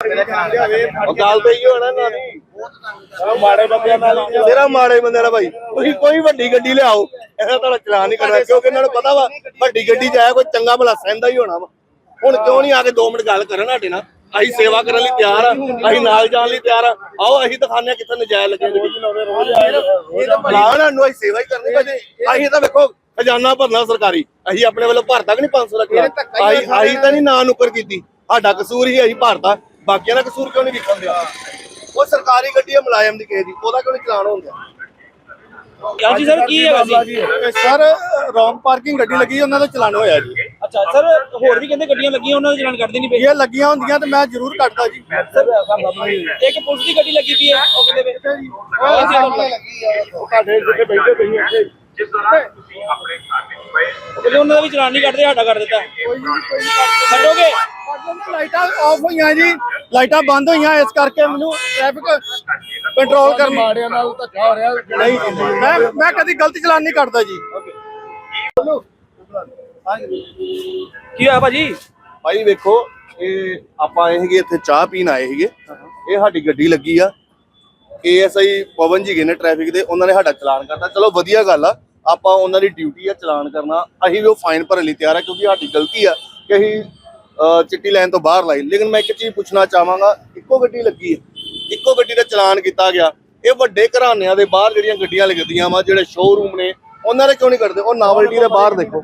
ਉਹ ਗੱਲ ਤੇ ਹੀ ਹੋਣਾ ਨਾ ਦੀ ਮਾੜੇ ਬੰਦਿਆਂ ਨਾਲ ਤੇਰਾ ਮਾੜੇ ਬੰਦਿਆਂ ਨਾਲ ਭਾਈ। ਤੁਸੀਂ ਕੋਈ ਵੱਡੀ ਗੱਡੀ ਲਿਆਓ। ਇਹਦਾ ਤੁਹਾਡਾ ਚਲਾਨ ਨਹੀਂ ਕਰਨਾ ਕਿਉਂਕਿ ਇਹਨਾਂ ਨੂੰ ਪਤਾ ਵਾ ਵੱਡੀ ਗੱਡੀ 'ਚ ਆਇਆ ਕੋਈ ਚੰਗਾ ਭਲਾ ਸਹਿੰਦਾ ਹੀ ਹੋਣਾ ਵਾ। ਹੁਣ ਕਿਉਂ ਨਹੀਂ ਆ ਕੇ 2 ਮਿੰਟ ਗੱਲ ਕਰਨ ਸਾਡੇ ਨਾਲ? ਅਸੀਂ ਸੇਵਾ ਕਰਨ ਲਈ ਤਿਆਰ ਆ। ਅਸੀਂ ਨਾਲ ਜਾਣ ਲਈ ਤਿਆਰ ਆ। ਆਓ ਅਸੀਂ ਦਿਖਾਉਂਦੇ ਹਾਂ ਕਿੱਥੇ ਨਜਾਇਜ਼ ਲੱਗੇ ਲਾਣਾ ਨੂੰ ਅਸੀਂ ਸੇਵਾ ਹੀ ਕਰਨੀ ਭਾਜੀ। ਅਸੀਂ ਤਾਂ ਵੇਖੋ ਖਜ਼ਾਨਾ ਭਰਨਾ ਸਰਕਾਰੀ। ਅਸੀਂ ਆਪਣੇ ਵੱਲੋਂ ਭਰਤਾ ਕਿ ਨਹੀਂ 500 ਰੱਖਿਆ। ਅਸੀਂ ਅਸੀਂ ਤਾਂ ਨਹੀਂ ਨਾ। ਨੁਕਰ ਕੀਤੀ। ਸਾਡਾ ਕਸੂਰ ਹੀ ਅਸੀਂ ਭਰਤਾ ਬਾਕੀਆਂ ਦਾ ਕਸੂਰ ਕਿਉਂ ਨਹੀਂ ਵਿਖਣ ਦਿਆ? ਉਹ ਸਰਕਾਰੀ ਗੱਡੀ ਹੈ ਮੁਲਾਜ਼ਮ ਦੀ ਕਿਸੇ ਦੀ ਉਹਦਾ ਕਿਉਂ ਨਹੀਂ ਚਲਾਨ ਹੁੰਦਾ? ਹਾਂਜੀ ਸਰ ਕੀ ਹੈਗਾ ਸੀ ਸਰ ਰੌਂਗ ਪਾਰਕਿੰਗ ਗੱਡੀ ਲੱਗੀ ਉਹਨਾਂ ਦਾ ਚਲਾਨ ਹੋਇਆ ਜੀ। ਅੱਛਾ ਸਰ ਹੋਰ ਵੀ ਕਹਿੰਦੇ ਗੱਡੀਆਂ ਲੱਗੀਆਂ ਉਹਨਾਂ ਦੇ ਚਲਾਨ ਕੱਢਦੇ ਨਹੀਂ ਪਏ? ਇਹ ਲੱਗੀਆਂ ਹੁੰਦੀਆਂ ਤੇ ਮੈਂ ਜ਼ਰੂਰ ਕੱਟਦਾ ਜੀ। ਇੱਕ ਪੁਲਿਸ ਦੀ ਗੱਡੀ ਲੱਗੀ ਪਈ ਹੈ ਉਹ ਕਹਿੰਦੇ ਪਏ ਤੁਹਾਡੇ ਜਿੱਥੇ ਬੈਠੇ ਤੁਸੀਂ ਇੱਥੇ। ਜਿਸ ਦੌਰਾਨ ਤੁਸੀਂ ਆਪਣੇ ਘਰ ਵਿੱਚ ਪਏ ਉਹ ਕਹਿੰਦੇ ਉਹਨਾਂ ਦਾ ਵੀ ਚਲਾਨ ਨਹੀਂ ਕੱਢਦੇ ਸਾਡਾ ਕਰ ਦਿੱਤਾ। ਛੱਡੋਗੇ? ਲਾਈਟਾਂ ਆਫ ਹੋਈਆਂ ਜੀ। ਲਾਈਟਾਂ ਬੰਦ ਹੋਈਆਂ ਇਸ ਕਰਕੇ ਮੈਨੂੰ ਟ੍ਰੈਫਿਕ ਕੰਟਰੋਲ ਕਰ ਮਾੜਿਆਂ ਨਾਲ ਧੱਕਾ ਹੋ ਰਿਹਾ। ਨਹੀਂ ਮੈਂ ਮੈਂ ਕਦੀ ਗਲਤ ਚਲਾਨ ਨਹੀਂ ਕੱਟਦਾ ਜੀ। ਕੀ ਹੋਇਆ ਭਾਜੀ? ਭਾਈ ਵੇਖੋ ਇਹ ਆਪਾਂ ਆਏ ਸੀਗੇ ਇੱਥੇ ਚਾਹ ਪੀਣ ਆਏ ਸੀਗੇ। ਇਹ ਸਾਡੀ ਗੱਡੀ ਲੱਗੀ ਆ। ਏਐਸਆਈ ਪਵਨ ਜੀ ਗਏ ਨੇ ਟ੍ਰੈਫਿਕ ਦੇ ਉਹਨਾਂ ਨੇ ਸਾਡਾ ਚਲਾਨ ਕਰਤਾ। ਚਲੋ ਵਧੀਆ ਗੱਲ ਆ ਆਪਾਂ ਉਹਨਾਂ ਦੀ ਡਿਊਟੀ ਆ ਚਲਾਨ ਕਰਨਾ। ਅਸੀਂ ਵੀ ਉਹ ਫਾਈਨ ਭਰਨ ਲਈ ਤਿਆਰ ਆ ਕਿਉਂਕਿ ਸਾਡੀ ਗਲਤੀ ਆ ਕਿ ਅਸੀਂ ਚਿੱਟੀ ਲਾਈਨ ਤੋਂ ਬਾਹਰ ਲਾਈ। ਲੇਕਿਨ ਮੈਂ ਇੱਕ ਚੀਜ਼ ਪੁੱਛਣਾ ਚਾਹਾਂਗਾ ਇੱਕੋ ਗੱਡੀ ਲੱਗੀ ਹੈ। ਇੱਕੋ ਗੱਡੀ ਦਾ ਚਲਾਨ ਕੀਤਾ ਗਿਆ। ਇਹ ਵੱਡੇ ਘਰਾਣਿਆਂ ਦੇ ਬਾਹਰ ਜਿਹੜੀਆਂ ਗੱਡੀਆਂ ਲੱਗਦੀਆਂ ਵਾ ਜਿਹੜੇ ਸ਼ੋਰੂਮ ਨੇ ਉਹਨਾਂ ਦੇ ਕਿਉਂ ਨਹੀਂ ਕਰਦੇ ਉਹ ਨਾਵਲਟੀ ਦੇ ਬਾਹਰ ਦੇਖੋ।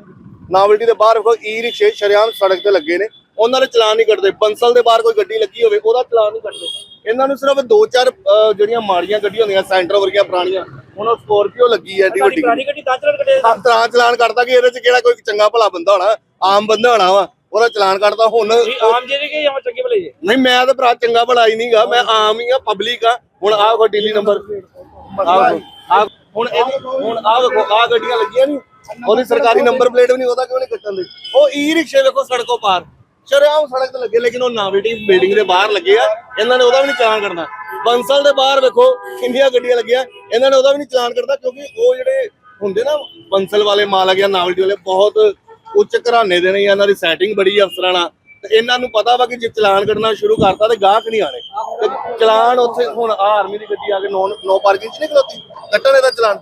ਨਾਵਲਟੀ ਦੇ ਬਾਹਰ ਦੇਖੋ ਈ ਰਿਕਸ਼ੇ ਸ਼ਰਿਆਮ ਸੜਕ ਤੇ ਲੱਗੇ ਨੇ। ਉਹਨਾਂ ਦੇ ਚਲਾਨ ਨਹੀਂ ਕੱਟਦੇ ਬੰਸਲ ਦੇ ਬਾਹਰ ਕੋਈ ਗੱਡੀ ਲੱਗੀ ਹੋਵੇ ਉਹਦਾ ਚਲਾਨ ਨਹੀਂ ਕੱਟਦੇ ਇਹਨਾਂ ਨੂੰ ਸਿਰਫ ਦੋ ਚਾਰ ਜਿਹੜੀਆਂ ਮਾੜੀਆਂ ਗੱਡੀਆਂ ਹੁੰਦੀਆਂ ਸੈਂਟਰ ਵਰਗੀਆਂ ਪੁਰਾਣੀਆਂ ਹੁਣ ਉਹ ਸਕੋਰਪੀਓ ਲੱਗੀ ਹੈ ਏਡੀ ਵੱਡੀ ਪੁਰਾਣੀ ਗੱਡੀ ਤਾਂ ਚਲਾਨ ਤਾਂ ਕੱਟਦਾ ਕਿ ਇਹਦੇ ਚ ਕਿਹੜਾ ਕੋਈ ਚੰਗਾ ਭਲਾ ਬੰਦਾ ਹੋਣਾ ਆਮ ਬੰਦਾ ਹੋਣਾ ਵਾ। ਉਹਦਾ ਚਲਾਨ ਕੱਟਦਾ ਹੁਣ। ਤੁਸੀਂ ਆਮ ਜਿਹੜੇ ਕਿ ਜਾਂ ਚੰਗੇ ਭਲੇ ਜੇ? ਨਹੀਂ ਮੈਂ ਤਾਂ ਭਰਾ ਚੰਗਾ ਭਲਾ ਹੀ ਨਹੀਂਗਾ ਮੈਂ ਆਮ ਹੀ ਆ ਪਬਲਿਕ ਆ। ਹੁਣ ਆਹ ਕੋ ਦਿੱਲੀ ਨੰਬਰ ਆਹ ਆਹ ਹੁਣ ਇਹ- ਹੁਣ ਆਹ ਵੇਖੋ ਆਹ ਗੱਡੀਆਂ ਲੱਗੀਆਂ ਨਹੀਂ ਉਹਦੀ ਸਰਕਾਰੀ ਨੰਬਰ ਪਲੇਟ ਵੀ ਨਹੀਂ ਉਹਦਾ ਕਿਉਂ ਨਹੀਂ ਕੱਟਣ ਦੇ? ਉਹ ਈ ਰਿਕਸ਼ੇ ਵੇਖੋ ਸੜਕੋਂ ਪਾਰ। ਸ਼ਰਿਆਮ ਸੜਕ ਤੇ ਲੱਗੇ ਲੇਕਿਨ ਉਹ ਨਾਵੇਟੀ ਬਿਲਡਿੰਗ ਦੇ ਬਾਹਰ ਲੱਗੇ ਆ। ਇਹਨਾਂ ਨੇ ਉਹਦਾ ਵੀ ਨਹੀਂ ਚਲਾਨ ਕਰਨਾ। ਬੰਸਲ ਦੇ ਬਾਹਰ ਵੇਖੋ ਕਿੰਨੀਆਂ ਗੱਡੀਆਂ ਲੱਗੀਆਂ। ਇਹਨਾਂ ਨੇ ਉਹਦਾ ਵੀ ਨਹੀਂ ਚਲਾਨ ਕਰਦਾ ਕਿਉਂਕਿ ਉਹ ਜਿਹੜੇ ਹੁੰਦੇ ਨਾ ਬੰਸਲ ਵਾਲੇ ਮਾਲ ਆ ਗਿਆ ਨਾਵਲਟੀ ਵਾਲੇ ਬਹੁਤ ਉੱਚ ਘਰਾਣੇ ਦੇ ਨੇ ਇਹਨਾਂ ਦੀ ਸੈਟਿੰਗ ਬੜੀ ਅਫਸਰਾਂ ਨਾਲ, ਤੇ ਇਹਨਾਂ ਨੂੰ ਪਤਾ ਵਾ ਕਿ ਜੇ ਚਲਾਨ ਕੱਢਣਾ ਸ਼ੁਰੂ ਕਰਤਾ ਤੇ ਗਾਹਕ ਨਹੀਂ ਆਣੇ ਤੇ ਚਲਾਨ ਉੱਥੇ ਹੁਣ ਆਹ ਆਰਮੀ ਦੀ ਗੱਡੀ ਆ ਕੇ ਨੋ ਨੋ ਪਾਰਕਿੰਗ ਚ ਨਹੀਂ ਖਲੋਤੀ? ਕੱਟਣ ਇਹਦਾ ਚਲਾਨ।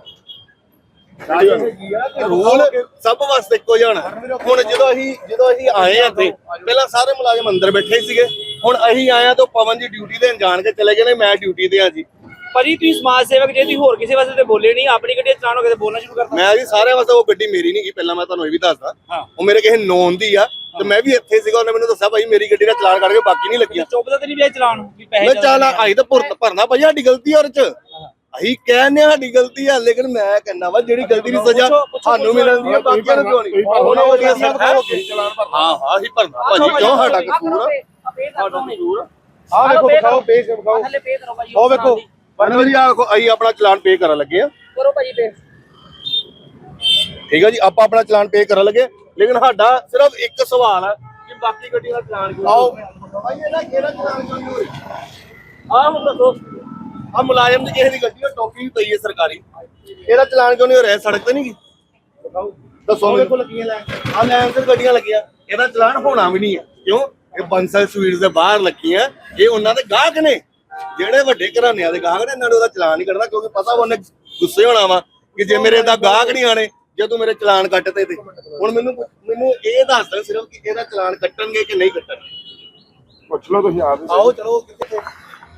ਰੂਲ ਸਭ ਵਾਸਤੇ ਇੱਕੋ ਜਿਹਾ ਹੋਣਾ। ਹੁਣ ਜਦੋਂ ਅਸੀਂ ਜਦੋਂ ਅਸੀਂ ਆਏ ਆ ਇੱਥੇ, ਪਹਿਲਾਂ ਸਾਰੇ ਮੁਲਾਜ਼ਮ ਅੰਦਰ ਬੈਠੇ ਸੀਗੇ। ਹੁਣ ਅਸੀਂ ਆਏ ਆ ਤਾਂ ਪਵਨ ਜੀ ਡਿਊਟੀ ਦੇਣ ਜਾਣ ਕੇ ਚਲੇ ਗਏ ਨੇ, ਮੈਂ ਡਿਊਟੀ ਤੇ ਆ ਜੀ। ਭਾਜੀ ਤੁਸੀਂ ਸਮਾਜ ਸੇਵਕ ਜੇ ਤੁਸੀਂ ਹੋਰ ਕਿਸੇ ਵਾਸਤੇ ਤੇ ਬੋਲੇ ਨਹੀਂ ਆਪਣੀ ਗੱਡੀ ਦਾ ਚਲਾਨ ਹੋ ਤੇ ਬੋਲਣਾ ਸ਼ੁਰੂ ਕਰਤਾ। ਮੈਂ ਜੀ ਸਾਰਿਆਂ ਵਾਸਤੇ ਉਹ ਗੱਡੀ ਮੇਰੀ ਨਹੀਂ ਗਈ ਪਹਿਲਾਂ ਮੈਂ ਤੁਹਾਨੂੰ ਇਹ ਵੀ ਦੱਸਦਾ। ਹਾਂ। ਉਹ ਮੇਰੇ ਕਿਸੇ ਨੋਨ ਦੀ ਆ ਤੇ ਮੈਂ ਵੀ ਇੱਥੇ ਸੀਗਾ ਉਹਨੇ ਮੈਨੂੰ ਦੱਸਿਆ ਭਾਈ ਮੇਰੀ ਗੱਡੀ ਦਾ ਚਲਾਨ ਕਰਕੇ ਬਾਕੀ ਨਹੀਂ ਲੱਗੀਆਂ। ਚੁੱਪਦਾ ਤੇ ਨਹੀਂ ਪਿਆ ਚਲਾਨ ਵੀ ਪੈਸੇ ਮੈਂ ਜ਼ਿਆਦਾ ਚੱਲ ਆਈ ਤਾਂ ਭੁਰਤ ਭਰਨਾ ਭਾਈ ਸਾਡੀ ਗਲਤੀ ਆ ਉਹਦੇ ਚ। ਅਸੀਂ ਕਹਿੰਦੇ ਆ ਸਾਡੀ ਗਲਤੀ ਆ ਲੇਕਿਨ ਮੈਂ ਕਹਿੰਦਾ ਵਾ ਜਿਹੜੀ ਗਲਤੀ ਦੀ ਸਜ਼ਾ ਪੁੱਛੋ- ਪੁੱਛੋ- ਸਾਨੂੰ ਮਿਲਦੀ ਆ ਬਾਕੀਆਂ ਨੂੰ ਕਿਉਂ ਨਹੀਂ? ਉਹਨਾਂ ਵੱਡੀਆਂ ਸਰਕਾਰ ਹਾਂ ਹਾਂ ਅਸੀਂ ਭਰਨਾ। ਭਾਜੀ ਕਿਉਂ ਸਾਡਾ ਕਸੂਰ? ਆ ਆ ਆਹ ਵੇਖੋ ਵਿਖਾਓ ਪੇ ਵਿਖਾਓ। ਥੱਲੇ ਪੇ ਕਰੋ ਭਾਜੀ ਉਹ ਵੇਖੋ ਪਰਨਵਰ ਜੀ ਆ ਅਸੀਂ ਆਪਣਾ ਚਲਾਨ ਪੇ ਕਰਨ ਲੱਗੇ ਆ। ਕਰੋ ਭਾਜੀ ਪੇ ਠੀਕ ਹੈ ਜੀ ਆਪਾਂ ਆਪਣਾ ਚਲਾਨ ਪੇ ਕਰਨ ਲੱਗੇ। ਲੇਕਿਨ ਸਾਡਾ ਸਿਰਫ ਇੱਕ ਸਵਾਲ ਹੈ ਕਿ ਬਾਕੀ ਗੱਡੀਆਂ ਦਾ ਚਲਾਨ ਕਿਉਂ ਆਓ। ਭਾਈ ਇਹਦਾ ਕਿਹੜਾ ਚਲਾਨ ਕਿਉਂ ਨਹੀਂ ਹੋ ਰਿਹਾ ਆਹ ਹੁਣ ਦੱਸੋ। ਆ ਮੁਲਾਜ਼ਮ ਦੀ ਕਿਸੇ ਦੀ ਗੱਡੀ ਉਹ ਟੋਪੀ ਵੀ ਪਈ ਹੈ ਸਰਕਾਰੀ। ਇਹਦਾ ਚਲਾਨ ਕਿਉਂ ਨਹੀਂ ਹੋ ਰਿਹਾ ਸੜਕ ਤੇ ਨਹੀਂ ਗਈ? ਦੱਸੋ ਮੇਰੇ ਕੋਲ ਲੱਗੀਆਂ ਲੈ ਆ ਲੈਣ ਤੇ ਗੱਡੀਆਂ ਲੱਗੀਆਂ। ਇਹਦਾ ਚਲਾਨ ਹੋਣਾ ਵੀ ਨਹੀਂ ਹੈ ਕਿਉਂ? ਇਹ ਬੰਸਲ ਸਵੀਟਸ ਦੇ ਬਾਹਰ ਲੱਗੀਆਂ। ਇਹ ਉਹਨਾਂ ਦੇ ਗਾਹਕ ਨੇ। ਜਿਹੜੇ ਵੱਡੇ ਘਰਾਣਿਆਂ ਦੇ ਗਾਹਕ ਨੇ ਇਹਨਾਂ ਨੇ ਉਹਦਾ ਚਲਾਨ ਨਹੀਂ ਕਰਨਾ ਕਿਉਂਕਿ ਪਤਾ ਵਾ ਉਹਨੇ ਗੁੱਸੇ ਹੋਣਾ ਵਾ ਕਿ ਜੇ ਮੇਰੇ ਦਾ ਗਾਹਕ ਨਹੀਂ ਆਣੇ ਜੇ ਤੂੰ ਮੇਰੇ ਚਲਾਨ ਕੱਟਦੇ ਤੇ। ਹੁਣ ਮੈਨੂੰ ਮੈਨੂੰ ਇਹ ਦੱਸ ਦੇ ਸਿਰਫ ਕਿ ਇਹਦਾ ਚਲਾਨ ਕੱਟਣਗੇ ਕਿ ਨਹੀਂ ਕੱਟਣਗੇ। ਪੁੱਛ ਲਓ ਤੁਸੀਂ ਆਪ ਹੀ। ਆਓ ਚਲੋ ਕਿੱਥੇ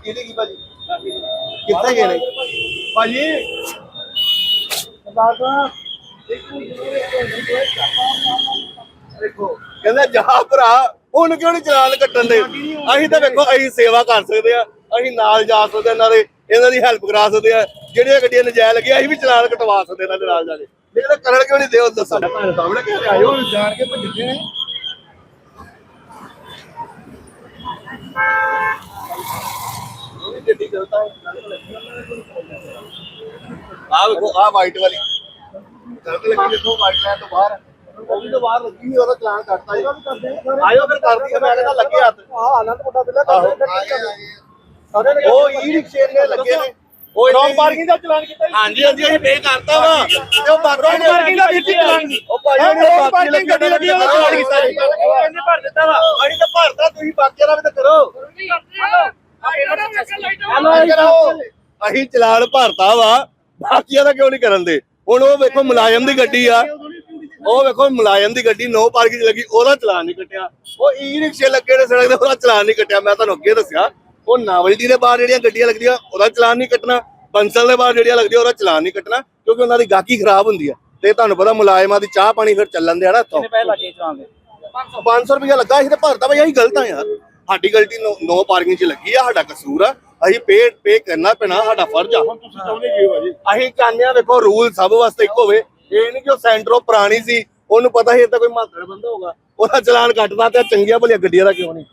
ਕਿਹਦੇ ਕੀ ਭਾਜੀ? ਕਿੱਥੇ ਗਏ ਨੇ? ਭਾਜੀ। ਸਰਦਾਰ ਦੇਖੋ ਕਹਿੰਦਾ ਜਾ ਭਰਾ ਹੁਣ ਕਿਉਂ ਨਹੀਂ ਚਲਾਨ ਕੱਟਣ ਦੇ? ਅਸੀਂ ਤਾਂ ਵੇਖੋ ਅਸੀਂ ਸੇਵਾ ਕਰ ਸਕਦੇ ਆ। ਅਸੀਂ ਨਾਲ ਜਾ ਸਕਦੇ ਆ ਇਹਨਾਂ ਦੇ ਇਹਨਾਂ ਦੀ ਹੈਲਪ ਕਰਾ ਸਕਦੇ ਆ ਜਿਹੜੀਆਂ ਗੱਡੀਆਂ ਨਜਾਇਜ਼ ਲੱਗੀਆਂ ਅਸੀਂ ਵੀ ਚਲਾਨ ਕਟਵਾ ਸਕਦੇ ਇਹਨਾਂ ਦੇ ਨਾਲ ਜਾ ਕੇ। ਲੇਕਿਨ ਇਹ ਕਰਨ ਕਿਉਂ ਨਹੀਂ ਦਿਓ ਦੱਸੋ? ਸਾਹਮਣੇ ਕਹਿ ਰਹੇ ਆਇਓ? ਜਾਣ ਕੇ ਭੱਜਦੇ ਨੇ। ਉਹ ਵੀ ਗੱਡੀ ਚਲਦਾ ਆ। ਵੇਖੋ ਆ ਵਾਈਟ ਵਾਲੀ। ਸੜਕ ਲੱਗੀ ਦੇਖੋ ਵਾਈਟ ਲਾਈਨ ਤੋਂ ਬਾਹਰ। ਉਹ ਵੀ ਤੋਂ ਬਾਹਰ ਲੱਗੀ ਹੋਈ ਉਹਦਾ ਚਲਾਨ ਕੱਟਤਾ ਜੀ ਆਇਓ ਫਿਰ ਕਰਦੀ ਹੈ ਮੈਂ ਕਹਿੰਦਾ ਲੱਗੇ ਹੱਥ। ਆਹ ਆਨੰਦ ਮੁੰਡਾ ਬਿੱਲਾ ਆਹੋ। ਉਹ ਈ ਰਿਕਸ਼ੇ ਨੇ ਲੱਗੇ ਨੇ। ਉਹ ਰੌਂਗ ਇੱਥੇ- ਪਾਰਕਿੰਗ ਦਾ ਚਲਾਨ ਕੀਤਾ ਹਾਂਜੀ ਹਾਂਜੀ ਅਸੀਂ ਪੇ ਕਰਤਾ ਵਾ। ਤੇ ਉਹ ਬਾਕੀ ਰੌਂਗ ਪਾਰਕਿੰਗ ਦਾ ਵੀਰ ਜੀ ਚਲਾਨ ਉਹ ਭਾਈ ਉਹਨੇ ਰੌਂਗ ਬਾਕੀ ਪਾਰਕਿੰਗ ਗੱਡੀ ਲੱਗੀ ਉਹਦਾ ਚਲਾਨ ਕੀਤਾ ਜੀ। ਕਹਿੰਦੇ ਭਰ ਦਿੱਤਾ ਵਾ। ਅਸੀਂ ਤਾਂ ਭਰਤਾ ਤੁਸੀਂ ਬਾਕੀਆਂ ਦਾ ਵੀ ਤਾਂ ਕਰੋ। ਅਸੀਂ ਚਲਾਨ ਭਰਤਾ ਵਾ। ਬਾਕੀਆਂ ਦਾ ਕਿਉਂ ਨਹੀਂ ਕਰਨ ਦੇ? ਹੁਣ ਉਹ ਵੇਖੋ ਮੁਲਾਜ਼ਮ ਦੀ ਗੱਡੀ ਆ। ਉਹ ਵੇਖੋ ਮੁਲਾਜ਼ਮ ਦੀ ਗੱਡੀ ਨੋ ਪਾਰਕਿੰਗ ਲੱਗੀ ਉਹਦਾ ਚਲਾਨ ਨਹੀਂ ਕੱਟਿਆ। ਉਹ ਈ ਰਿਕਸ਼ੇ ਲੱਗੇ ਨੇ ਸੜਕ ਤੇ ਉਹਦਾ ਚਲਾਨ ਨਹੀਂ ਕੱਟਿਆ। ਮੈਂ ਤੁਹਾਨੂੰ ਅੱਗੇ ਦੱਸਿਆ। ਉਹ ਨਾਵਲਟੀ ਦੇ ਬਾਹਰ ਜਿਹੜੀਆਂ ਗੱਡੀਆਂ ਲੱਗਦੀਆਂ ਉਹਦਾ ਚਲਾਨ ਨਹੀਂ ਕੱਟਣਾ। ਬੰਸਲ ਦੇ ਬਾਹਰ ਜਿਹੜੀਆਂ ਲੱਗਦੀਆਂ ਉਹਦਾ ਚਲਾਨ ਨਹੀਂ ਕੱਟਣਾ ਕਿਉਂਕਿ ਉਹਨਾਂ ਦੀ ਗਾਹਕੀ ਖਰਾਬ ਹੁੰਦੀ ਆ। ਤੇ ਤੁਹਾਨੂੰ ਪਤਾ ਮੁਲਾਜ਼ਮਾਂ ਦੀ ਚਾਹ ਪਾਣੀ ਫਿਰ ਚੱਲਣ ਦੇ ਆ ਨਾ ਇੱਥੋਂ। ਕਿੰਨੇ ਪੈਸੇ ਲੱਗੇ ਚਲਾਨ ਦੇ? 500 ਰੁਪਇਆ ਲੱਗਾ ਅਸੀਂ ਤੇ ਭਰਤਾ ਬਈ ਅਸੀਂ ਗਲਤ ਆ ਯਾਰ। ਸਾਡੀ ਗਲਤੀ ਨੋ ਪਾਰਕਿੰਗ 'ਚ ਲੱਗੀ ਆ ਸਾਡਾ ਕਸੂਰ ਆ। ਅਸੀਂ ਪੇ ਪੇ ਕਰਨਾ ਪੈਣਾ ਸਾਡਾ ਫਰਜ਼ ਆ। ਹੁਣ ਤੁਸੀਂ ਚਾਹੁੰਦੇ ਕੀ ਹੋ ਜੀ ਅਸੀਂ ਚਾਹੁੰਦੇ ਆ ਵੇਖੋ ਰੂਲ ਸਭ ਵਾਸਤੇ ਇੱਕ ਹੋਵੇ ਇਹ ਨਹੀਂ ਕਿ ਉਹ ਸੈਂਟਰੋ ਪੁਰਾਣੀ ਸੀ ਉਹਨੂੰ ਪਤਾ ਸੀ ਇੱਥੇ ਕੋਈ ਮਾਤੜ ਬੰਦਾ ਹੋਗਾ ਉਹਦਾ ਚਲਾਨ ਕੱਟਦਾ ਤੇ ਚੰਗੀਆਂ ਭਲੀਆਂ ਗੱਡੀਆਂ ਦਾ ਕਿਉਂ ਨਹੀਂ?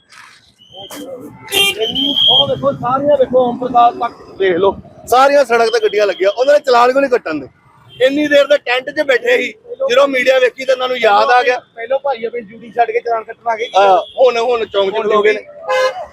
ਇੰਨੀ- ਉਹ ਵੇਖੋ ਸਾਰੀਆਂ ਵੇਖੋ ਓਮ ਪ੍ਰਕਾਸ਼ ਤੱਕ ਦੇਖ ਲਓ। ਸਾਰੀਆਂ ਸੜਕ ਤੇ ਗੱਡੀਆਂ ਲੱਗੀਆਂ ਉਹਨਾਂ ਨੇ ਚਲਾਨ ਕਿਉਂ ਨਹੀਂ ਕੱਟਣ ਦੇ? ਇੰਨੀ ਦੇਰ ਦੇ ਟੈਂਟ 'ਚ ਬੈਠੇ ਸੀ ਜਦੋਂ ਮੀਡੀਆ ਵੇਖੀ ਤਾਂ ਉਹਨਾਂ ਨੂੰ ਯਾਦ ਆ ਗਿਆ। ਪਹਿਲੋਂ ਭਾਈ ਆਪਣੀ ਡਿਊਟੀ ਛੱਡ ਕੇ ਚਲਾਨ ਕੱਟਣ ਆ ਗਏ ਹੁਣ ਹੁਣ ਚੌਂਕ ਚ ਲੋਗੇ ਨੇ।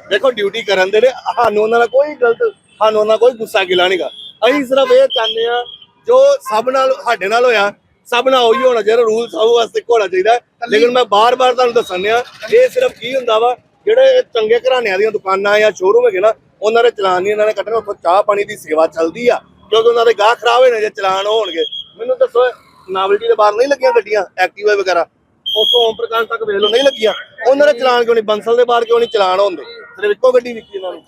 ਦੇਖੋ ਡਿਊਟੀ ਕਰਨ ਦੇ ਨੇ ਸਾਨੂੰ ਉਹਨਾਂ ਦਾ ਕੋਈ ਗਲਤ ਸਾਨੂੰ ਉਹਨਾਂ ਦਾ ਕੋਈ ਗੁੱਸਾ ਗਿਲਾ ਨਹੀਂਗਾ ਅਸੀਂ ਸਿਰਫ ਇਹ ਚਾਹੁੰਦੇ ਆ ਜੋ ਸਭ ਨਾਲ ਸਾਡੇ ਨਾਲ ਹੋਇਆ ਸਭ ਨਾਲ ਉਹੀ ਹੋਣਾ ਚਾਹੀਦਾ ਰੂਲ ਸਭ ਵਾਸਤੇ ਹੋਣਾ ਚਾਹੀਦਾ। ਲੇਕਿਨ ਮੈਂ ਬਾਰ-ਬਾਰ ਤੁਹਾਨੂੰ ਦੱਸਣ ਆ ਇਹ ਸਿਰਫ ਕੀ ਹੁੰਦਾ ਵਾ ਜਿਹੜੇ ਚੰਗੇ ਘਰਾਣਿਆਂ ਦੀਆਂ ਦੁਕਾਨਾਂ ਜਾਂ ਸ਼ੋਰੂਮ ਹੈਗੇ ਨਾ, ਉਹਨਾਂ ਦੇ ਚਲਾਨ ਨਹੀਂ, ਇਹਨਾਂ ਨੇ ਕੱਟਣਾ ਉੱਥੋਂ ਚਾਹ ਪਾਣੀ ਦੀ ਸੇਵਾ ਚੱਲਦੀ ਆ। ਕਿਉਂਕਿ ਉਹਨਾਂ ਦੇ ਗਾਹ ਖਰਾਬ ਹੋਏ ਨੇ, ਜੇ ਚਲਾਨ ਹੋਣਗੇ। ਮੈਨੂੰ ਦੱਸੋ ਨਾਵਲਟੀ ਦੇ ਬਾਹਰ ਨਹੀਂ ਲੱਗੀਆਂ ਗੱਡੀਆਂ ਐਕਟਿਵਾ ਵਗੈਰਾ? ਉਤੋਂ ਓਮ ਪ੍ਰਕਾਸ਼ ਤੱਕ ਵੇਖ ਲਓ, ਨਹੀਂ ਲੱਗੀਆਂ। ਉਹਨਾਂ ਦੇ ਚਲਾਨ ਕਿਉਂ ਨਹੀਂ? ਬੰਸਲ ਦੇ ਬਾਹਰ ਕਿਉਂ ਨਹੀਂ ਚਲਾਨ ਹੁੰਦੇ ਸਿਰਫ ਇੱਕੋ ਗੱਡੀ ਵਿਕੀ ਇਹਨਾਂ ਨੂੰ।